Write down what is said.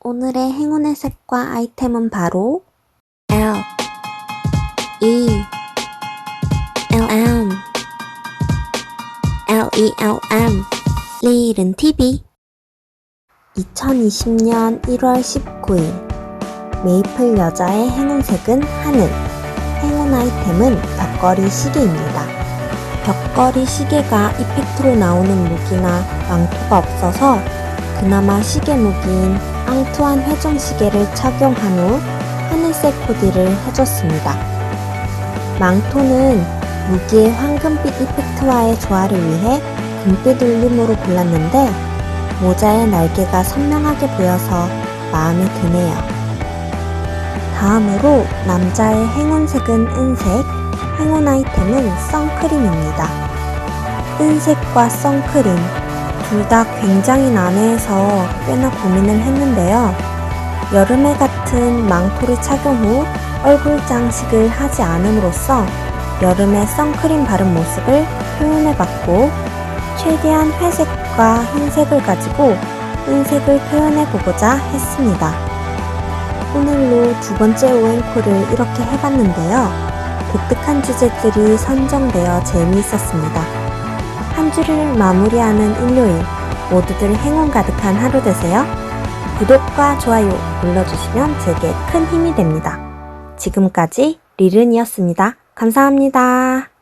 오늘의 행운의 색과 아이템은 바로 L E L M. L E L M. 리일은 TV 2020년 1월 19일 메이플 여자의 행운색은 하늘. 행운 아이템은 벽걸이 시계입니다. 벽걸이 시계가 이펙트로 나오는 무기나 망토가 없어서 그나마 시계 무기인 앙투안 회전 시계를 착용한 후 하늘색 코디를 해줬습니다. 망토는 무기의 황금빛 이펙트와의 조화를 위해 금빛 울림으로 골랐는데 모자의 날개가 선명하게 보여서 마음에 드네요. 다음으로 남자의 행운색은 은색, 행운 아이템은 선크림입니다. 은색과 선크림 둘 다 굉장히 난해해서 꽤나 고민을 했는데요. 여름에 같은 망토를 착용 후 얼굴 장식을 하지 않음으로써 여름에 선크림 바른 모습을 표현해봤고 최대한 회색과 흰색을 가지고 은색을 표현해보고자 했습니다. 오늘로 두 번째 오행코를 이렇게 해봤는데요. 독특한 주제들이 선정되어 재미있었습니다. 한 주를 마무리하는 일요일 모두들 행운 가득한 하루 되세요. 구독과 좋아요 눌러주시면 제게 큰 힘이 됩니다. 지금까지 리른이었습니다. 감사합니다.